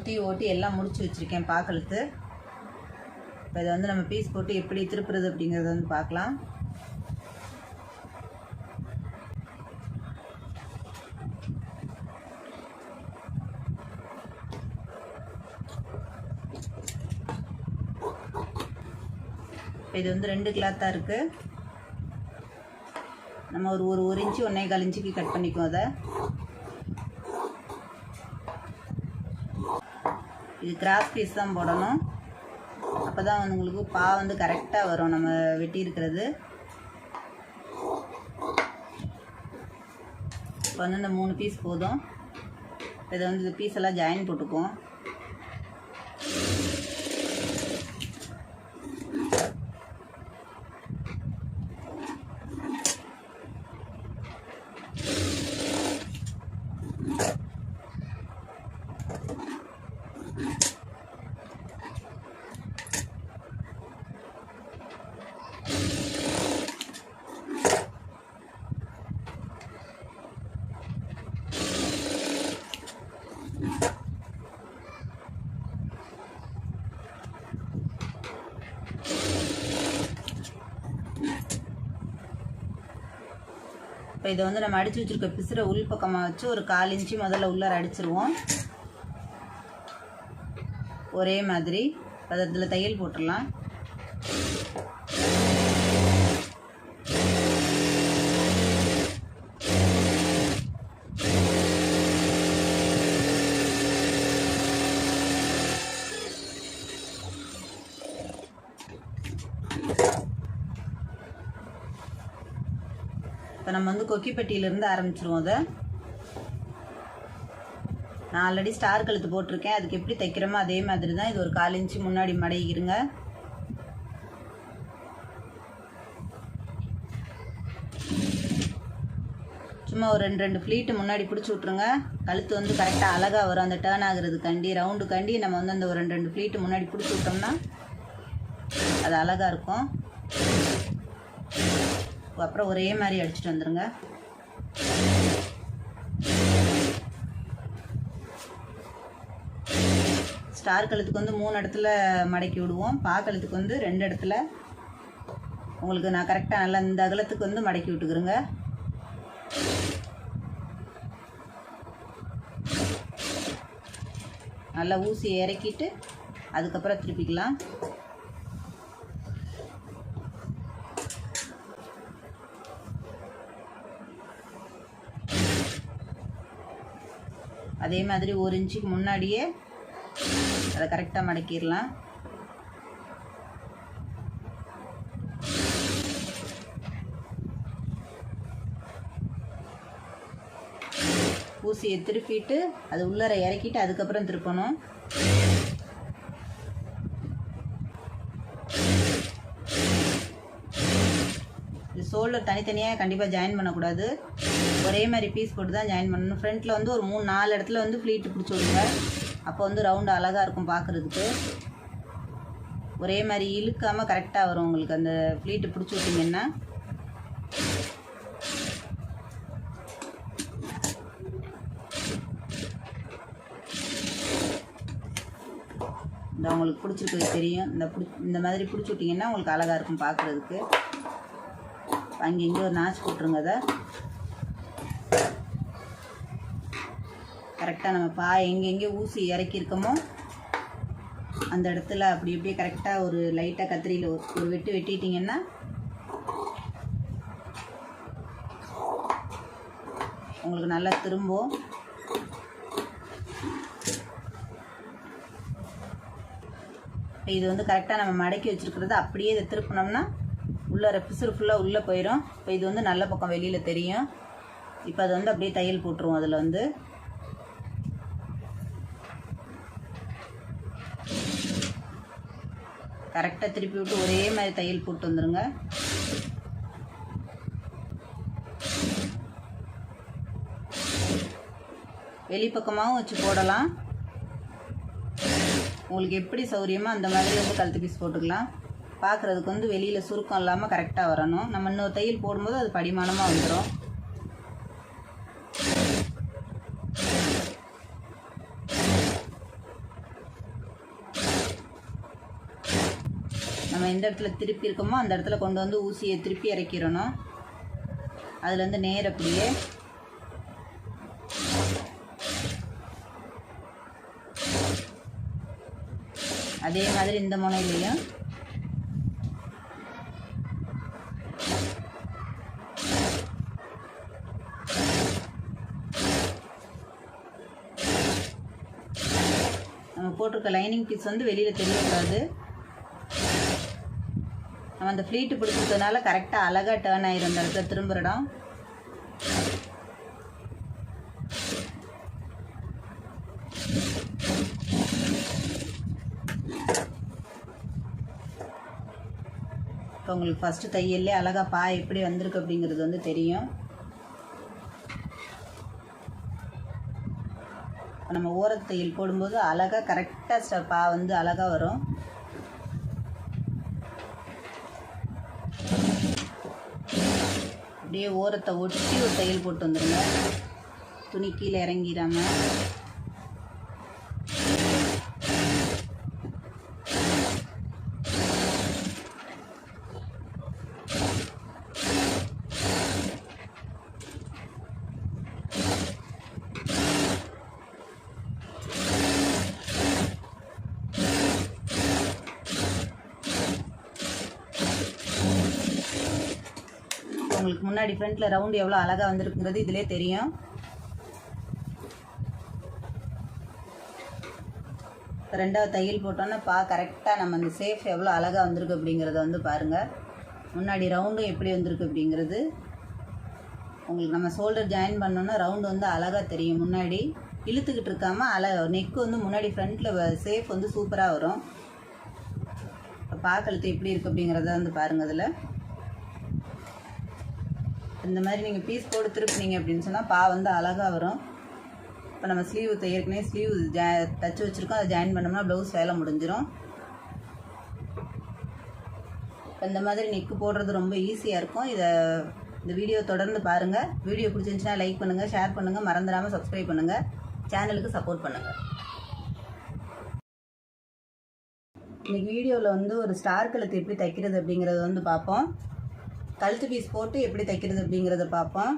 சுற்றி ஓட்டி எல்லாம் முடிச்சு வச்சுருக்கேன் பாக்கழுத்து இப்போ இதை வந்து நம்ம பீஸ் போட்டு எப்படி திருப்புறது அப்படிங்கிறத வந்து பார்க்கலாம் இப்போ இது வந்து ரெண்டு கிளாத்தாக இருக்குது நம்ம ஒரு ஒரு ஒரு இன்ச்சு ஒன்றே கால் இன்ச்சுக்கு கட் பண்ணிக்குவோம் அதை. இது கிராஸ் பீஸ் தான் போடணும். அப்போ தான் உங்களுக்கு பா வந்து கரெக்டாக வரும். நம்ம வெட்டி இருக்கிறது இப்போ வந்து இந்த மூணு பீஸ் போதும். இதை வந்து இந்த பீஸ் எல்லாம் ஜாயின் போட்டுக்குவோம். இதை வந்து நம்ம அடித்து வச்சுருக்க பிசுரை உள் பக்கமாக வச்சு ஒரு கால் இன்ச்சு முதல்ல உள்ளார அடிச்சிருவோம். ஒரே மாதிரி. பதத்தில் தையல் போட்டுடலாம். இப்போ நம்ம வந்து கொக்கிப்பட்டியிலேருந்து ஆரம்பிச்சிருவோம் அதை. நான் ஆல்ரெடி ஸ்டார் கழுத்து போட்டிருக்கேன். அதுக்கு எப்படி தைக்கிறோமோ அதே மாதிரி தான் இது ஒரு கால் இன்ச்சு முன்னாடி மடையிருங்க சும்மா ஒரு ரெண்டு ரெண்டு ஃப்ளீட்டு முன்னாடி பிடிச்சி விட்ருங்க கழுத்து வந்து கரெக்டாக அழகாக வரும். அந்த டேர்ன் ஆகுறதுக்காண்டி ரவுண்டுக்காண்டி நம்ம வந்து அந்த ஒரு ரெண்டு ரெண்டு ஃப்ளீட்டு முன்னாடி பிடிச்சி விட்டோம்னா அது அழகாக இருக்கும். அப்புறம் ஒரே மாதிரி அடிச்சுட்டு வந்துடுங்க ஸ்டார் கழுத்துக்கு வந்து மூணு இடத்துல மடக்கி விடுவோம். பா கழுத்துக்கு வந்து ரெண்டு இடத்துல. உங்களுக்கு நான் கரெக்டாக நல்லா இந்த அகலத்துக்கு வந்து மடக்கி விட்டுக்கிறேங்க. நல்லா ஊசி இறக்கிட்டு அதுக்கப்புறம் திருப்பிக்கலாம். அதே மாதிரி ஒரு இன்ச்சுக்கு முன்னாடியே அதை கரெக்டாக மடக்கிடலாம். ஊசியை திருப்பிட்டு அது உள்ளார இறக்கிட்டு அதுக்கப்புறம் திருப்பணும். ஷோல்டர் தனித்தனியாக கண்டிப்பாக ஜாயின் பண்ணக்கூடாது. ஒரே மாதிரி பீஸ் போட்டு தான் ஜாயின் பண்ணணும். ஃப்ரண்ட்டில் வந்து ஒரு மூணு நாலு இடத்துல வந்து ஃப்ளீட்டு பிடிச்சி விடுங்க அப்போ வந்து ரவுண்டு அழகாக இருக்கும் பார்க்குறதுக்கு ஒரே மாதிரி இழுக்காமல் கரெக்டாக வரும் உங்களுக்கு அந்த ஃப்ளீட்டு பிடிச்சி விட்டிங்கன்னா. இந்த உங்களுக்கு பிடிச்சிருக்கிறது தெரியும். இந்த பிடி இந்த மாதிரி பிடிச்சி விட்டிங்கன்னா உங்களுக்கு அழகாக இருக்கும் பார்க்குறதுக்கு அங்கங்கே ஒரு நாச்சு போட்டுருங்க அதை. கரெக்டாக நம்ம பா எங்கெங்கே ஊசி இறக்கியிருக்கோமோ அந்த இடத்துல அப்படி அப்படியே கரெக்டாக ஒரு லைட்டாக கத்திரியில் ஒரு ஒரு வெட்டு வெட்டிட்டிங்கன்னா உங்களுக்கு நல்லா திரும்பும். இது வந்து கரெக்டாக நம்ம மடக்கி வச்சுருக்கிறது அப்படியே இதை திருப்பினோம்னா உள்ளார பிசுறு ஃபுல்லாக உள்ளே போயிடும் இப்போ இது வந்து நல்ல பக்கம் வெளியில் தெரியும். இப்போ அதை வந்து அப்படியே தையல் போட்டுருவோம் அதில் வந்து. கரெக்டாக திருப்பி விட்டு ஒரே மாதிரி தையல் போட்டு வந்துடுங்க வெளிப்பக்கமாகவும் வச்சு போடலாம். உங்களுக்கு எப்படி சௌரியமோ அந்த மாதிரி வந்து கழுத்து பீஸ் போட்டுக்கலாம். பார்க்குறதுக்கு வந்து வெளியில் சுருக்கம் இல்லாமல் கரெக்டாக வரணும். நம்ம இன்னொரு தையல் போடும்போது அது படிமானமாக வந்துடும் நம்ம எந்த இடத்துல திருப்பி இருக்கோமோ அந்த இடத்துல கொண்டு வந்து ஊசியை திருப்பி இறக்கிடணும். அதுலேருந்து நேர் அப்படியே. அதே மாதிரி இந்த முனையிலையும் போட்டிருக்க லைனிங் பீஸ் வந்து வெளியில் தெரியக்கூடாது. நம்ம அந்த ஃப்ளீட்டு பிடிச்சதுனால கரெக்டாக அழகாக டேர்ன் ஆயிரும் அந்த இடத்துல திரும்புற இடம். இப்போ உங்களுக்கு ஃபஸ்ட்டு தையல்லே அழகாக பா எப்படி வந்திருக்கு அப்படிங்கிறது வந்து தெரியும். அப்போ நம்ம ஓரத்து தையல் போடும்போது அழகாக கரெக்டாக ஸ்ட வந்து அழகாக வரும். அப்படியே ஓரத்தை ஒட்டி ஒரு தையல் போட்டு வந்துடுங்க துணி கீழே இறங்கிடாம உங்களுக்கு முன்னாடி ஃப்ரண்ட்டில் ரவுண்டு எவ்வளோ அழகாக வந்திருக்குங்கிறது இதிலே தெரியும். ரெண்டாவது தையல் போட்டோன்னா பா கரெக்டாக நம்ம அந்த சேஃப் எவ்வளோ அழகாக வந்திருக்கு அப்படிங்கிறத வந்து பாருங்கள் முன்னாடி ரவுண்டும் எப்படி வந்திருக்கு அப்படிங்கிறது. உங்களுக்கு நம்ம ஷோல்டர் ஜாயின் பண்ணோன்னா ரவுண்டு வந்து அழகாக தெரியும் முன்னாடி. இழுத்துக்கிட்டு இருக்காமல் அழ நெக்கு வந்து முன்னாடி ஃப்ரண்ட்டில் சேஃப் வந்து சூப்பராக வரும். இப்போ பாக்கழுத்து எப்படி இருக்குது அப்படிங்கிறத வந்து பாருங்கள் அதில் இந்த மாதிரி நீங்கள் பீஸ் போட்டு திருப்பினீங்க அப்படின்னு சொன்னால் பா வந்து அழகாக வரும். இப்போ நம்ம ஸ்லீவ் ஏற்கனவே ஸ்லீவ் ஜா தச்சு வச்சுருக்கோம். அதை ஜாயின் பண்ணோம்னா ப்ளவுஸ் வேலை முடிஞ்சிடும் இப்போ இந்த மாதிரி நெக்கு போடுறது ரொம்ப ஈஸியாக இருக்கும். இதை இந்த வீடியோ தொடர்ந்து பாருங்கள் வீடியோ பிடிச்சிருந்துச்சுன்னா லைக் பண்ணுங்கள் ஷேர் பண்ணுங்கள் மறந்துடாமல் சப்ஸ்கிரைப் பண்ணுங்கள் சேனலுக்கு சப்போர்ட் பண்ணுங்கள் இன்றைக்கி வீடியோவில் வந்து ஒரு ஸ்டார் கழுத்து எப்படி தைக்கிறது அப்படிங்கிறத வந்து பார்ப்போம். கழுத்து பீஸ் போட்டு எப்படி தைக்கிறது அப்படிங்கிறத பார்ப்போம்.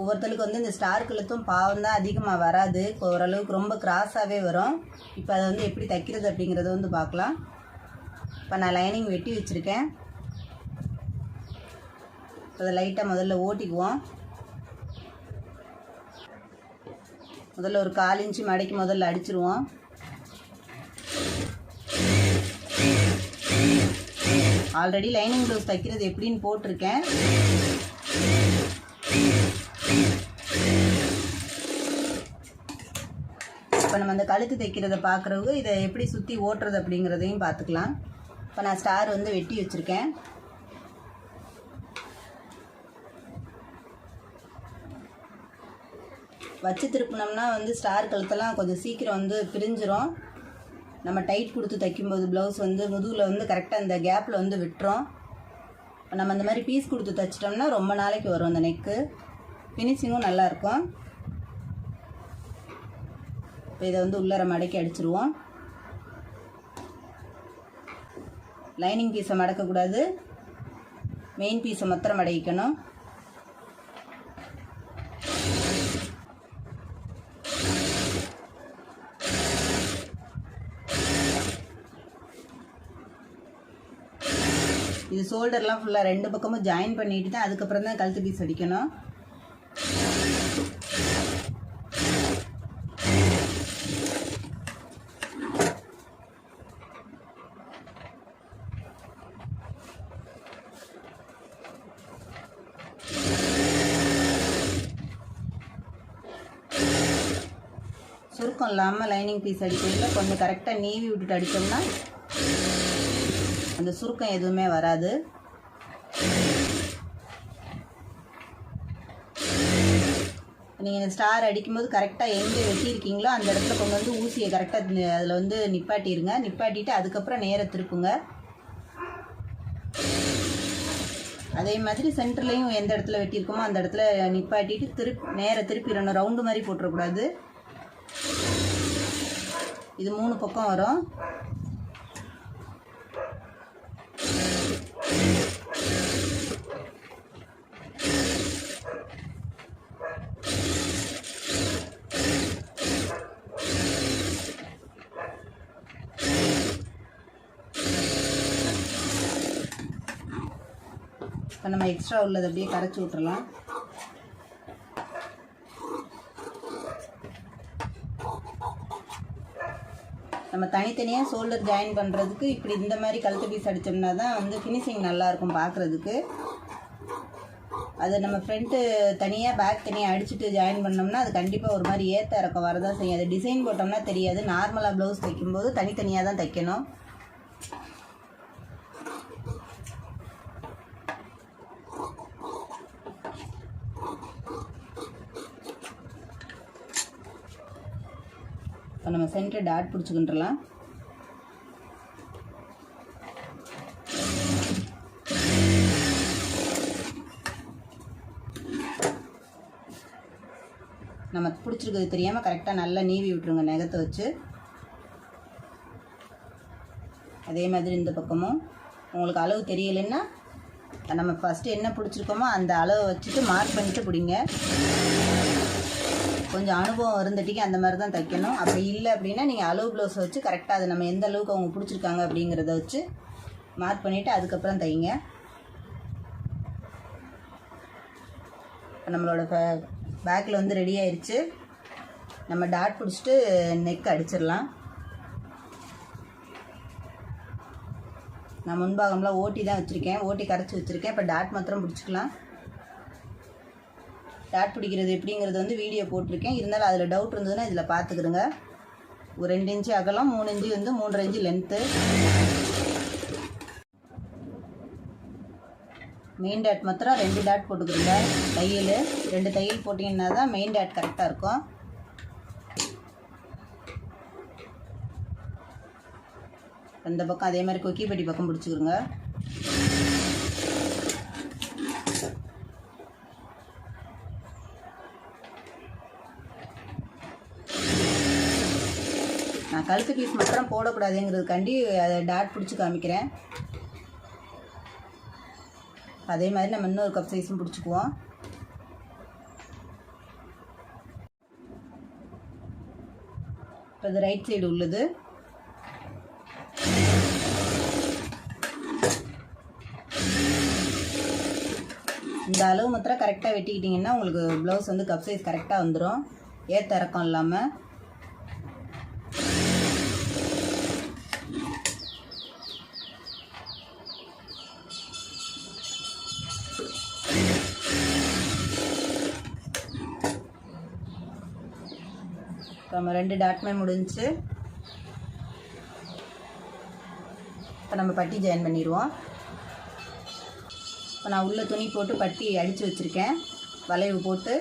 ஒவ்வொருத்தருக்கு வந்து இந்த ஸ்டார் கழுத்தும் பாவம் தான் அதிகமாக வராது. இப்போ ஓரளவுக்கு ரொம்ப கிராஸாகவே வரும். இப்போ அதை வந்து எப்படி தைக்கிறது அப்படிங்கிறத வந்து பார்க்கலாம். இப்போ நான் லைனிங் வெட்டி வச்சுருக்கேன். அதை லைட்டாக முதல்ல ஓட்டிக்குவோம். முதல்ல ஒரு கால் இன்ச்சு மடக்கி முதல்ல அடிச்சிருவோம். ஆல்ரெடி லைனிங் ப்ளவுஸ் தைக்கிறது எப்படின்னு போட்டிருக்கேன். இப்போ நம்ம அந்த கழுத்து தைக்கிறத பார்க்குறவங்க இதை எப்படி சுற்றி ஓட்டுறது அப்படிங்கிறதையும் பார்த்துக்கலாம். இப்போ நான் ஸ்டார் வந்து வெட்டி வச்சுருக்கேன். வச்சு திருப்பினோம்னா வந்து ஸ்டார் கழுத்தெல்லாம் கொஞ்சம் சீக்கிரம் வந்து பிரிஞ்சிரும். நம்ம டைட் கொடுத்து தைக்கும்போது ப்ளவுஸ் வந்து முதுகில் வந்து கரெக்டாக அந்த கேப்பில் வந்து விட்டுரும். இப்போ நம்ம அந்த மாதிரி பீஸ் கொடுத்து தைச்சிட்டோம்னா ரொம்ப நாளைக்கு வரும் அந்த நெக்கு ஃபினிஷிங்கும் நல்லாயிருக்கும் இப்போ இதை வந்து உள்ளர மடக்கி அடிச்சிருவோம். லைனிங் பீஸை மடக்கக்கூடாது மெயின் பீஸை மாத்திரம் மடக்கிக்கணும். ஷோல்டர்லாம் ஃபுல்லாக ரெண்டு பக்கமும் ஜாயின் பண்ணிட்டு தான் அதுக்கப்புறம் தான் கழுத்து பீஸ் அடிக்கணும். சுருக்கம் இல்லாமல் லைனிங் பீஸ் அடிக்கிறதுல கொஞ்சம் கரெக்டாக நீவி விட்டுட்டு அடித்தோம்னா அந்த சுருக்கம் எதுவுமே வராது. நீங்கள் இந்த ஸ்டார் அடிக்கும்போது கரெக்டாக எங்கே வெட்டியிருக்கீங்களோ அந்த இடத்துல கொண்டு வந்து ஊசியை கரெக்டாக அதில் வந்து நிப்பாட்டிடுங்க நிப்பாட்டிட்டு அதுக்கப்புறம் நேரம் திருப்புங்க. அதே மாதிரி சென்டர்லேயும் எந்த இடத்துல வெட்டியிருக்கோமோ அந்த இடத்துல நிப்பாட்டிட்டு திருப்பி நேரா திருப்பிடணும் ரவுண்டு மாதிரி போட்டுறக்கூடாது. இது மூணு பக்கம் வரும். இப்போ நம்ம எக்ஸ்ட்ரா உள்ளது அப்படியே கரைச்சி விட்றலாம் நம்ம தனித்தனியாக ஷோல்டர் ஜாயின் பண்ணுறதுக்கு இப்படி இந்த மாதிரி கழுத்து பீஸ் அடித்தோம்னா தான் வந்து ஃபினிஷிங் நல்லாயிருக்கும் பார்க்குறதுக்கு. அது நம்ம ஃப்ரண்ட்டு தனியாக பேக் தனியாக அடிச்சுட்டு ஜாயின் பண்ணோம்னா அது கண்டிப்பாக ஒரு மாதிரி ஏற்ற இறக்கம் வரதான் செய்யும். அது டிசைன் போட்டோம்னா தெரியாது. நார்மலாக ப்ளவுஸ் தைக்கும்போது தனித்தனியாக தான் தைக்கணும். சென்டர் டாட் பிடிச்சிக்கின்றலாம். நம்ம பிடிச்சிருக்கிறது தெரியாமல் கரெக்டாக நல்லா நீவி விட்டுருங்க நெகத்தை வச்சு. அதே மாதிரி இந்த பக்கமும். உங்களுக்கு அளவு தெரியலைன்னா நம்ம ஃபஸ்ட்டு என்ன பிடிச்சிருக்கோமோ அந்த அளவை வச்சுட்டு மார்க் பண்ணிட்டு பிடிங்க. கொஞ்சம் அனுபவம் இருந்துட்டிக்கு அந்த மாதிரி தான் தைக்கணும். அப்படி இல்லை அப்படின்னா நீங்கள் அளவு ப்ளவுஸ் வச்சு கரெக்டாக அதை நம்ம எந்த அளவுக்கு அவங்க பிடிச்சிருக்காங்க அப்படிங்கிறத வச்சு மார்க் பண்ணிவிட்டு அதுக்கப்புறம் தைங்க. இப்போ நம்மளோட பேக்கில் வந்து ரெடி ஆயிடுச்சு நம்ம டாட் பிடிச்சிட்டு நெக் அடிச்சிடலாம். நான் முன்பாகம்லாம் ஓட்டி தான் வச்சுருக்கேன். ஓட்டி கரைச்சி வச்சுருக்கேன். இப்போ டாட் மாத்திரம் பிடிச்சிக்கலாம். டாட் பிடிக்கிறது எப்படிங்கிறது வந்து வீடியோ போட்டிருக்கேன். இருந்தாலும் அதில் டவுட் இருந்ததுன்னா இதில் பார்த்துக்கிடுங்க ஒரு ரெண்டு இன்ச்சு அகலம் மூணு இன்ச்சு வந்து மூன்றரை இன்ச்சு லென்த்து மெயின் டாட் மாத்திரம் ரெண்டு டாட் போட்டுக்கிறோங்க தையல் ரெண்டு தையல் போட்டிங்கன்னா தான் மெயின் டாட் கரெக்டாக இருக்கும். இந்த பக்கம் அதே மாதிரி கொக்கிப்பட்டி பக்கம் பிடிச்சிக்கிறோங்க நான் கழுத்து பீஸ் மட்டும் போடக்கூடாதுங்கிறதுக்காண்டி அதை டாட் பிடிச்சி காமிக்கிறேன். அதே மாதிரி நம்ம இன்னொரு கப் சைஸும் பிடிச்சிக்குவோம். இப்போ இது ரைட் சைடு உள்ளது. இந்த அளவு மாத்திரம் கரெக்டாக வெட்டிக்கிட்டிங்கன்னா உங்களுக்கு ப்ளவுஸ் வந்து கப் சைஸ் கரெக்டாக வந்துடும் ஏற்ற இறக்கம் இல்லாமல் நம்ம ரெண்டு டாட்மே முடிஞ்சுச்சு இப்போ நம்ம பட்டி ஜாயின் பண்ணிடுவோம். இப்போ நான் உள்ளே துணி போட்டு பட்டி அடித்து வச்சுருக்கேன். வளைவு போட்டு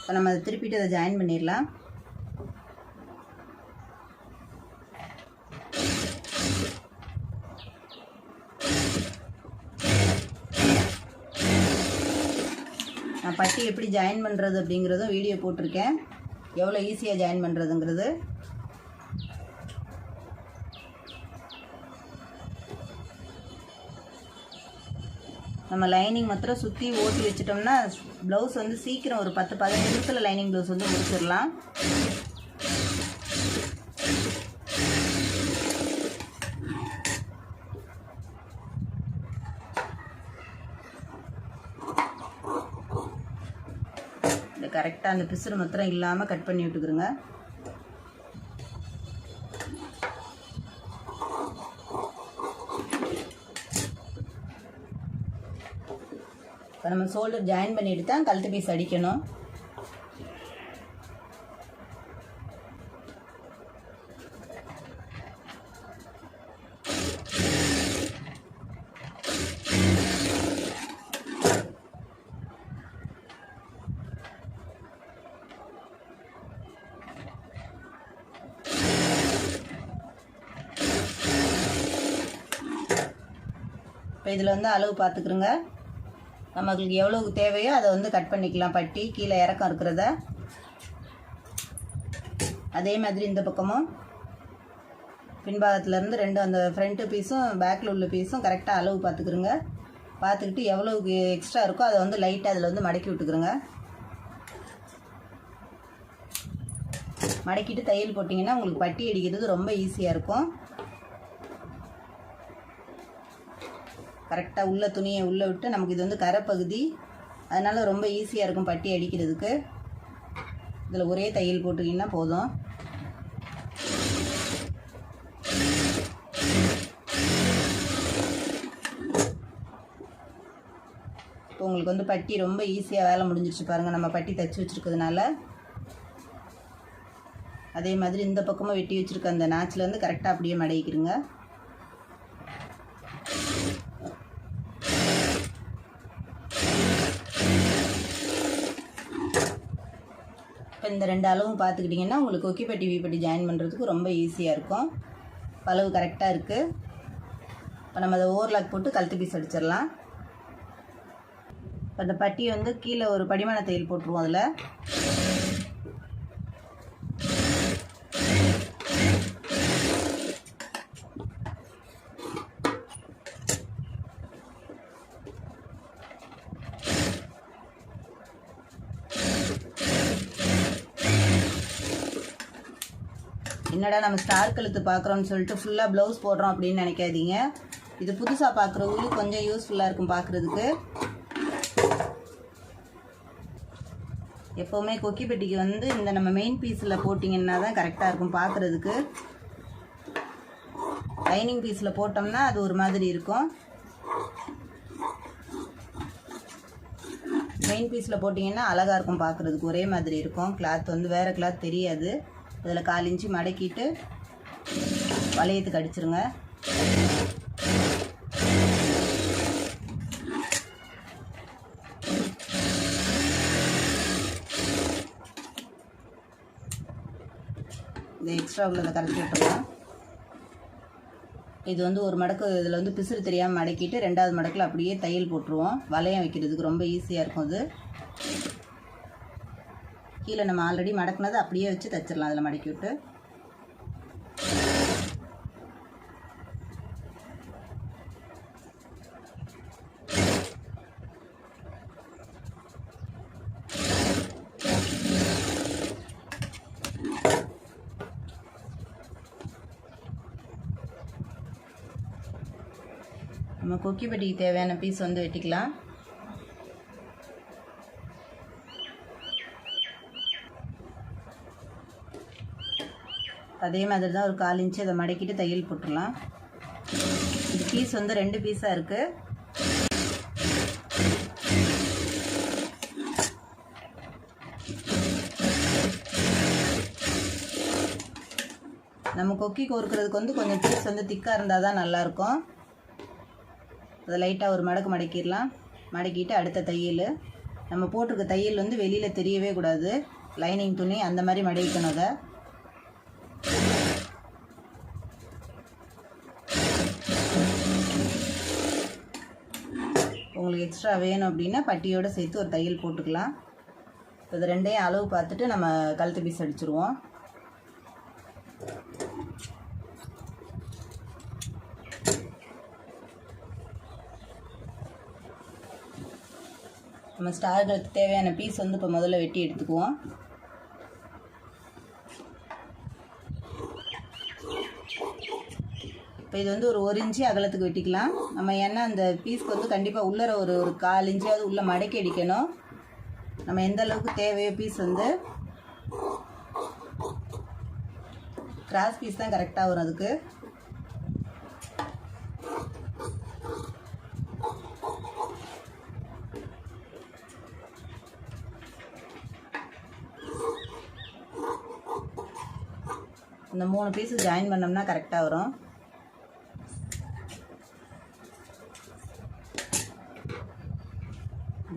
இப்போ நம்ம அதை திருப்பிட்டு அதை ஜாயின் பண்ணிடலாம். நான் பட்டி எப்படி ஜாயின் பண்ணுறது அப்படிங்கிறதும் வீடியோ போட்டிருக்கேன். எவ்வளோ ஈஸியாக ஜாயின் பண்ணுறதுங்கிறது நம்ம லைனிங் மாத்திரம் சுற்றி ஓட்டி வச்சிட்டோம்னா ப்ளவுஸ் வந்து சீக்கிரம் ஒரு பத்து பதினஞ்சு நிமிஷத்தில் லைனிங் ப்ளவுஸ் வந்து முடிச்சிடலாம். கரெக்டாக அந்த பிசுறு மாத்திரம் இல்லாமல் கட் பண்ணி விட்டுக்கிறோங்க இப்போ நம்ம ஷோல்டர் ஜாயின் பண்ணிட்டு தான் கழுத்து பீஸ் அடிக்கணும். இதில் வந்து அளவு பார்த்துக்குறோங்க நம்மளுக்கு எவ்வளவு தேவையோ அதை வந்து கட் பண்ணிக்கலாம். பட்டி கீழே இறக்கம் இருக்கிறத. அதே மாதிரி இந்த பக்கமும். பின்பாகத்துலேருந்து ரெண்டு அந்த ஃப்ரண்ட்டு பீஸும் பேக்கில் உள்ள பீஸும் கரெக்டாக அளவு பார்த்துக்குறோங்க பார்த்துக்கிட்டு எவ்வளவுக்கு எக்ஸ்ட்ரா இருக்கோ அதை வந்து லைட்டாக அதில் வந்து மடக்கி விட்டுக்குறோங்க. மடக்கிட்டு தையல் போட்டிங்கன்னா உங்களுக்கு பட்டி அடிக்கிறது ரொம்ப ஈஸியாக இருக்கும். கரெக்டாக உள்ள துணியை உள்ளே விட்டு நமக்கு இது வந்து கரைப்பகுதி. அதனால் ரொம்ப ஈஸியாக இருக்கும் பட்டி அடிக்கிறதுக்கு. இதில் ஒரே தையல் போட்டுக்கிங்கன்னா போதும். இப்போ உங்களுக்கு வந்து பட்டி ரொம்ப ஈஸியாக வேலை முடிஞ்சிருச்சு பாருங்கள் நம்ம பட்டி தைச்சி வச்சுருக்கிறதுனால. அதே மாதிரி இந்த பக்கமும் வெட்டி வச்சுருக்க அந்த நாச்சில் வந்து கரெக்டாக அப்படியே மடக்கிடுங்க இப்போ இந்த ரெண்டு அளவும் பார்த்துக்கிட்டிங்கன்னா உங்களுக்கு கொக்கி பட்டி வி பட்டி ஜாயின் பண்ணுறதுக்கு ரொம்ப ஈஸியாக இருக்கும். அளவு கரெக்டாக இருக்குது இப்போ நம்ம அதை ஓவர்லாக் போட்டு கழுத்து பீஸ் அடிச்சிடலாம். இப்போ அந்த பட்டி வந்து கீழே ஒரு படிமான தையல் போட்டுருவோம் அதில். என்னடா நம்ம ஸ்டார் கழுத்து பார்க்குறோன்னு சொல்லிட்டு ஃபுல்லாக ப்ளவுஸ் போடுறோம் அப்படின்னு நினைக்காதீங்க. இது புதுசாக பார்க்குறவங்களுக்கு கொஞ்சம் யூஸ்ஃபுல்லாக இருக்கும் பார்க்குறதுக்கு எப்போவுமே கொக்கி பெட்டிக்கு வந்து இந்த நம்ம மெயின் பீஸில் போட்டிங்கன்னா தான் கரெக்டாக இருக்கும் பார்க்குறதுக்கு லைனிங் பீஸில் போட்டோம்னா அது ஒரு மாதிரி இருக்கும். மெயின் பீஸில் போட்டிங்கன்னா அழகாக இருக்கும் பார்க்குறதுக்கு ஒரே மாதிரி இருக்கும். கிளாத் வந்து வேறு கிளாத் தெரியாது. இதில் கால் இன்ச்சு மடக்கிட்டு வளையத்துக்கு அடிச்சிருங்க. இந்த எக்ஸ்ட்ரா உள்ளதை கலக்கி விட்டுருலாம் இது வந்து ஒரு மடக்கு இதில் வந்து பிசுறு தெரியாமல் மடக்கிட்டு ரெண்டாவது மடக்கில் அப்படியே தையல் போட்டுருவோம். வளையம் வைக்கிறதுக்கு ரொம்ப ஈஸியாக இருக்கும் அது. கீழே நம்ம ஆல்ரெடி மடக்குனது அப்படியே வச்சு தைச்சிடலாம் அதில் மடக்கி விட்டு. நம்ம கொக்கி பெட்டிக்கு தேவையான பீஸ் வந்து வெட்டிக்கலாம். அதே மாதிரி தான் ஒரு கால் இன்ச்சு அதை மடக்கிட்டு தையல் போட்டுடலாம். இது பீஸ் வந்து ரெண்டு பீஸாக இருக்குது நம்ம கொக்கி கோர்க்கிறதுக்கு வந்து கொஞ்சம் பீஸ் வந்து திக்காக இருந்தால் தான் நல்லாயிருக்கும். அதை லைட்டாக ஒரு மடக்கு மடக்கிடலாம். மடக்கிட்டு அடுத்த தையல். நம்ம போட்டிருக்க தையல் வந்து வெளியில் தெரியவே கூடாது. லைனிங் துணி அந்த மாதிரி மடக்கிக்கணும் அதை. உங்களுக்கு எக்ஸ்ட்ரா வேணும் அப்படின்னா பட்டியோடு சேர்த்து ஒரு தையல் போட்டுக்கலாம். இப்போ இது ரெண்டையும் அளவு பார்த்துட்டு நம்ம கழுத்து பீஸ் அடிச்சிருவோம். நம்ம ஸ்டார்களுக்கு தேவையான பீஸ் வந்து இப்போ முதல்ல வெட்டி எடுத்துக்குவோம். இப்போ இது வந்து ஒரு ஒரு இன்ச்சு அகலத்துக்கு வெட்டிக்கலாம். நம்ம ஏன்னா அந்த பீஸ்க்கு வந்து கண்டிப்பாக உள்ளர ஒரு ஒரு கால் இன்ச்சியாவது உள்ளே மடக்கி அடிக்கணும். நம்ம எந்த அளவுக்கு தேவையோ பீஸ் வந்து கிராஸ் பீஸ் தான் கரெக்டாக வரும் அதுக்கு. இந்த மூணு பீஸு ஜாயின் பண்ணோம்னா கரெக்டாக வரும்.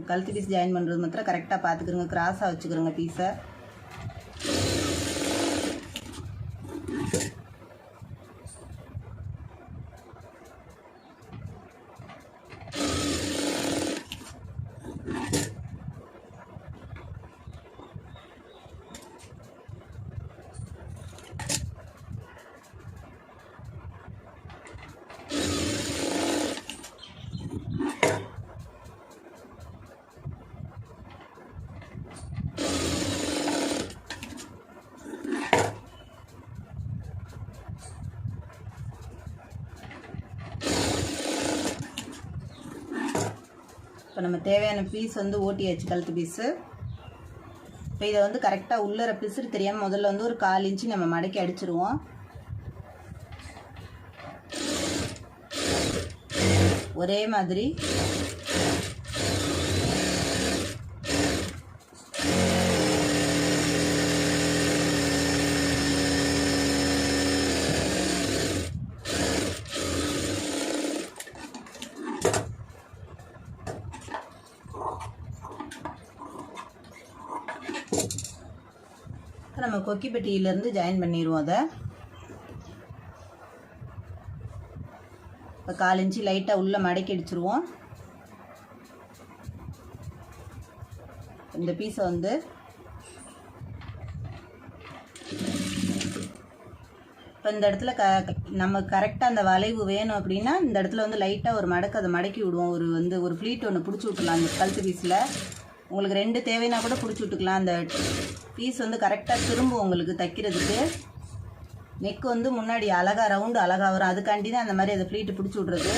கழுத்து பீஸ் ஜாயின் பண்ணுறது மாத்திரம் கரெக்டாக பார்த்துக்கிறோங்க கிராஸாக வச்சுக்கிறோங்க பீஸை இப்போ நம்ம தேவையான பீஸ் வந்து ஓட்டியாச்சு கழுத்து பீஸு இப்போ இதை வந்து கரெக்டாக உள்ளற பிசுறு தெரியாமல் முதல்ல வந்து ஒரு கால் இன்ச்சு நம்ம மடக்கி அடிச்சிருவோம். ஒரே மாதிரி நம்ம கொக்கி பெட்டியிலேருந்து ஜாயின் பண்ணிடுவோம் அதை. இப்போ கால் இன்ச்சு லைட்டாக உள்ளே மடக்கி அடிச்சிருவோம். இந்த பீஸை வந்து இப்போ இந்த இடத்துல க நம்ம கரெக்டாக அந்த வளைவு வேணும் அப்படின்னா இந்த இடத்துல வந்து லைட்டாக ஒரு மடக்கு அதை மடக்கி விடுவோம். ஒரு வந்து ஒரு ஃப்ளீட் ஒன்று பிடிச்சி விட்டுலாம் அந்த கழுத்து பீஸில் உங்களுக்கு ரெண்டு தேவைன்னா கூட பிடிச்சி விட்டுக்கலாம். அந்த பீஸ் வந்து கரெக்டாக திரும்பும் உங்களுக்கு தைக்கிறதுக்கு. நெக் வந்து முன்னாடி அழகா ரவுண்டு அழகா வரும். அதுக்காண்டி தான் அந்த மாதிரி அதை ஃப்ளீட்டு பிடிச்சி விட்றது.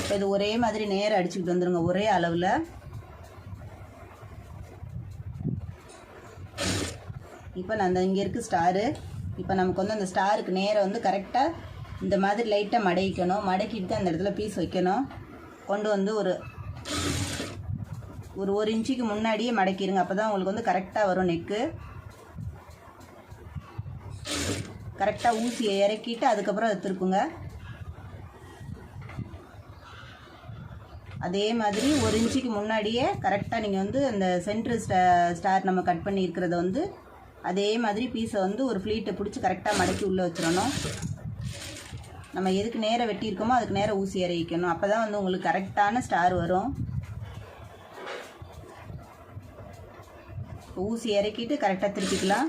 இப்போ இது ஒரே மாதிரி நேரம் அடிச்சுக்கிட்டு வந்துடுங்க ஒரே அளவில். இப்போ நான் அந்த இங்கே இருக்குது ஸ்டாரு இப்போ நமக்கு வந்து அந்த ஸ்டாருக்கு நேரம் வந்து கரெக்டாக இந்த மாதிரி லைட்டாக மடக்கிக்கணும். மடக்கிட்டு அந்த இடத்துல பீஸ் வைக்கணும். கொண்டு வந்து ஒரு ஒரு ஒரு இன்ச்சுக்கு முன்னாடியே மடக்கிடுங்க அப்போ தான் உங்களுக்கு வந்து கரெக்டாக வரும் நெக்கு கரெக்டாக ஊசியை இறக்கிட்டு அதுக்கப்புறம் அதை திருப்புங்க. அதே மாதிரி ஒரு இன்ச்சுக்கு முன்னாடியே கரெக்டாக நீங்கள் வந்து அந்த சென்ட்ரு ஸ்டா ஸ்டார் நம்ம கட் பண்ணியிருக்கிறத வந்து அதே மாதிரி பீஸை வந்து ஒரு ஃப்ளீட்டை பிடிச்சி கரெக்டாக மடக்கி உள்ளே வச்சிடணும். நம்ம எதுக்கு நேராக வெட்டியிருக்கோமோ அதுக்கு நேராக ஊசி இறக்கிக்கணும் அப்போ தான் வந்து உங்களுக்கு கரெக்டான ஸ்டார் வரும். ஊசி இறக்கிட்டு கரெக்டாக திருப்பிக்கலாம்.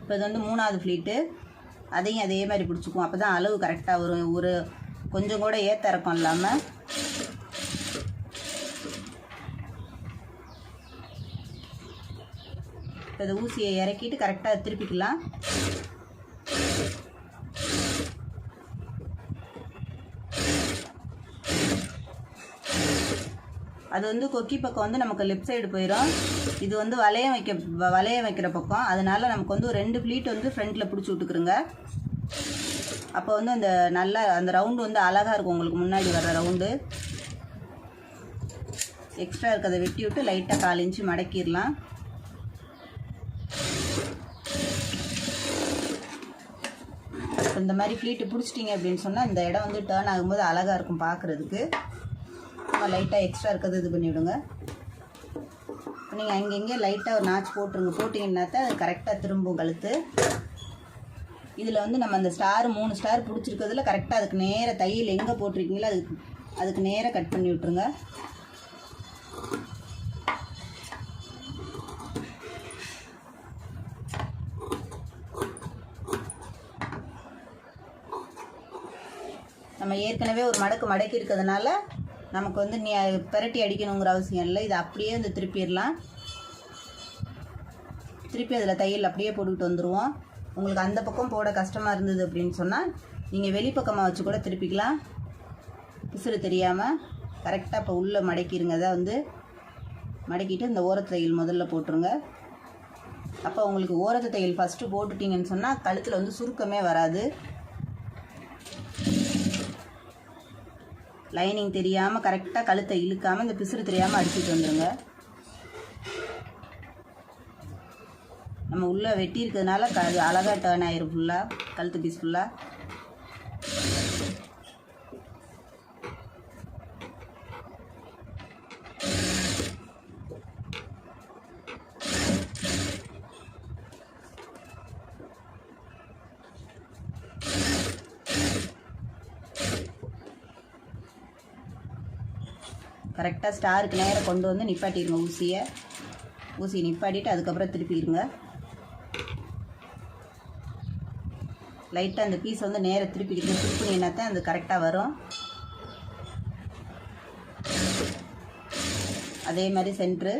இப்போ இது வந்து மூணாவது ஃப்ளீட்டு அதையும் அதே மாதிரி பிடிச்சிக்குவோம். அப்போ தான் அளவு கரெக்டாக வரும் ஒரு கொஞ்சம் கூட ஏற்ற இறக்கம் இல்லாமல் இப்போ இந்த ஊசியை இறக்கிட்டு கரெக்டாக திருப்பிக்கலாம். அது வந்து கொக்கி பக்கம் வந்து நமக்கு லெஃப்ட் சைடு போயிடும் இது வந்து வளையம் வைக்க வ- வளையம் வைக்கிற பக்கம். அதனால நமக்கு வந்து ரெண்டு ப்ளீட் வந்து ஃப்ரண்ட்டில் பிடிச்சி விட்டுக்குருங்க. அப்போ வந்து அந்த நல்லா அந்த ரவுண்டு வந்து அழகாக இருக்கும். உங்களுக்கு முன்னாடி வர்ற ரவுண்டு எக்ஸ்ட்ரா இருக்கிறத வெட்டி விட்டு லைட்டாக கால் இன்ச்சு மடக்கிடலாம். இந்த மாதிரி ஃப்ளீட்டு பிடிச்சிட்டிங்க அப்படின்னு சொன்னால் இந்த இடம் வந்து டேர்ன் ஆகும்போது அழகாக இருக்கும் பார்க்குறதுக்கு லைட்டாக எக்ஸ்ட்ரா இருக்கிறது இது பண்ணிவிடுங்க. நீங்கள் அங்கங்கே லைட்டாக ஒரு நாச்சு போட்டுருங்க. போட்டிங்கன்னா தான் அது கரெக்டாக திரும்பும் கழுத்து. இதில் வந்து நம்ம அந்த ஸ்டார் மூணு ஸ்டார் பிடிச்சிருக்கிறதுல கரெக்டாக அதுக்கு நேராக தையல் எங்கே போட்டிருக்கீங்களோ அதுக்கு அதுக்கு நேராக கட் பண்ணி விட்ருங்க நம்ம ஏற்கனவே ஒரு மடக்கு மடக்கி இருக்கிறதுனால நமக்கு வந்து நீ பெரட்டி அடிக்கணுங்கிற அவசியம் இல்லை. இதை அப்படியே வந்து திருப்பிடலாம். திருப்பி அதில் தையல் அப்படியே போட்டுக்கிட்டு வந்துடுவோம் உங்களுக்கு அந்த பக்கம் போட கஷ்டமாக இருந்தது அப்படின்னு சொன்னால் நீங்கள் வெளிப்பக்கமாக வச்சு கூட திருப்பிக்கலாம். பிசுறு தெரியாமல் கரெக்டாக இப்போ உள்ளே மடக்கிடுங்க அதை வந்து மடக்கிட்டு இந்த ஓரத்து தையல் முதல்ல போட்டுருங்க. அப்போ உங்களுக்கு ஓரத்து தையல் ஃபஸ்ட்டு போட்டுட்டிங்கன்னு சொன்னால் கழுத்தில் வந்து சுருக்கமே வராது. லைனிங் தெரியாமல் கரெக்டாக கழுத்தை இழுக்காமல் இந்த பிசுறு தெரியாமல் அடிச்சுட்டு வந்துடுங்க நம்ம உள்ளே வெட்டி இருக்கிறதுனால க அது அழகாக டேர்ன் ஆயிரும் ஃபுல்லாக கழுத்து பீஸ் ஃபுல்லாக கரெக்டாக ஸ்டாருக்கு நேராக கொண்டு வந்து நிப்பாட்டிடுங்க ஊசியை. ஊசியை நிப்பாட்டிட்டு அதுக்கப்புறம் திருப்பிடுங்க லைட்டாக அந்த பீஸ் வந்து நேராக திருப்பிக்கிட்டு திருப்பினீங்கன்னா தான் அது கரெக்டாக வரும். அதே மாதிரி சென்ட்ரு.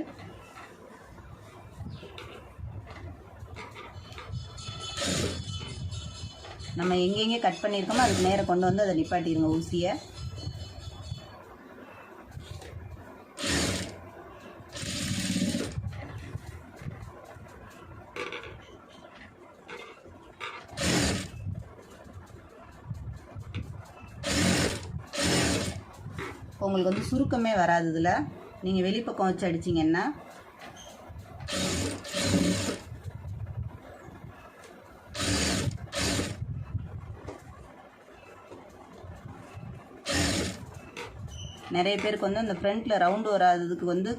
நம்ம எங்கெங்கே கட் பண்ணியிருக்கோமோ அதுக்கு நேராக கொண்டு வந்து அதை நிப்பாட்டிடுங்க ஊசியை. உங்களுக்கு வந்து சுருக்கமே வராது இதில் நீங்கள் வெளிப்பக்கம் வச்சு அடிச்சிங்கன்னா. நிறைய பேருக்கு வந்து அந்த ஃப்ரண்ட்டில் ரவுண்டு வராததுக்கு வந்து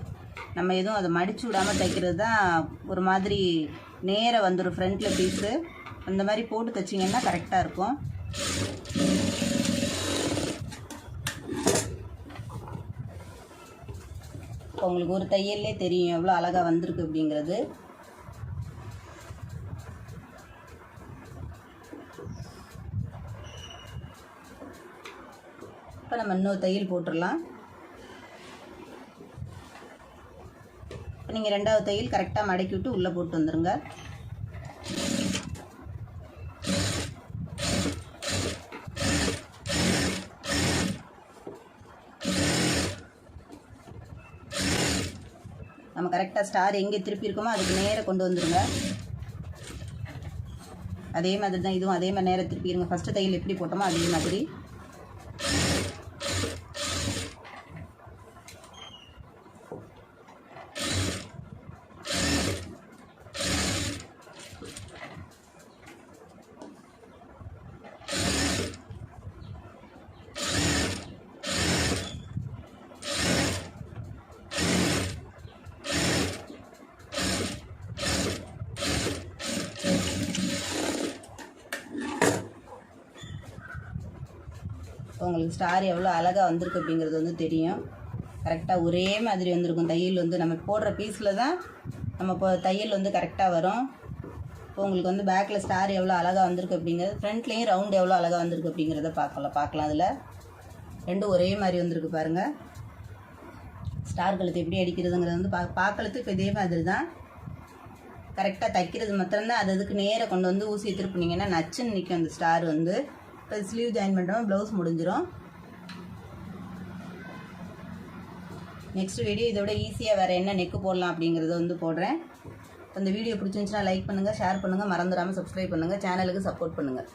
நம்ம எதுவும் அதை மடிச்சு விடாமல் தைக்கிறது தான் ஒரு மாதிரி நேராக வந்துடும் ஃப்ரண்ட்டில் பீஸு அந்த மாதிரி போட்டு தைச்சிங்கன்னா கரெக்டாக இருக்கும். இப்போ உங்களுக்கு ஒரு தையல்லே தெரியும் எவ்வளோ அழகாக வந்திருக்கு அப்படிங்கிறது. இப்போ நம்ம இன்னொரு தையல் போட்டுடலாம். இப்போ நீங்கள் ரெண்டாவது தையல் கரெக்டாக மடக்கி விட்டு உள்ளே போட்டு வந்துடுங்க நம்ம கரெக்டாக ஸ்டார் எங்கே திருப்பியிருக்கோமோ அதுக்கு நேராக கொண்டு வந்துடுங்க அதே மாதிரி தான் இதுவும் அதே மாதிரி நேராக திருப்பிடுங்க ஃபஸ்ட்டு தையல் எப்படி போட்டோமோ அதே மாதிரி உங்களுக்கு ஸ்டார் எவ்வளோ அழகாக வந்திருக்கு அப்படிங்கிறது வந்து தெரியும். கரெக்டாக ஒரே மாதிரி வந்திருக்கும். தையல் வந்து நம்ம போடுற பீஸில் தான் நம்ம இப்போ தையல் வந்து கரெக்டாக வரும். இப்போ உங்களுக்கு வந்து பேக்கில் ஸ்டார் எவ்வளோ அழகாக வந்திருக்கு அப்படிங்கிறது ஃப்ரண்ட்லேயும் ரவுண்ட் எவ்வளோ அழகாக வந்திருக்கு அப்படிங்கிறத பார்க்கலாம் பார்க்கலாம் அதில். ரெண்டும் ஒரே மாதிரி வந்திருக்கு பாருங்கள் ஸ்டார் கழுத்து எப்படி அடிக்கிறதுங்கிறது வந்து பா பார்க்கலத்து இப்போ இதே மாதிரி தான் கரெக்டாக தைக்கிறது மாத்திரம்தான். அது அதுக்கு நேராக கொண்டு வந்து ஊசி திருப்பினீங்கன்னா நச்சுன்னு நிற்கும் அந்த ஸ்டார் வந்து. இப்போ ஸ்லீவ் ஜாயின் பண்ணுறோம் ப்ளவுஸ் முடிஞ்சிடும் நெக்ஸ்ட் வீடியோ இதோட ஈஸியாக வேறு என்ன நெக்கு போடலாம் அப்படிங்கிறத வந்து போடுறேன். இந்த வீடியோ பிடிச்சிருந்துச்சுன்னா லைக் பண்ணுங்கள் ஷேர் பண்ணுங்கள் மறந்துடாமல் சப்ஸ்கிரைப் பண்ணுங்கள் சேனலுக்கு சப்போர்ட் பண்ணுங்கள்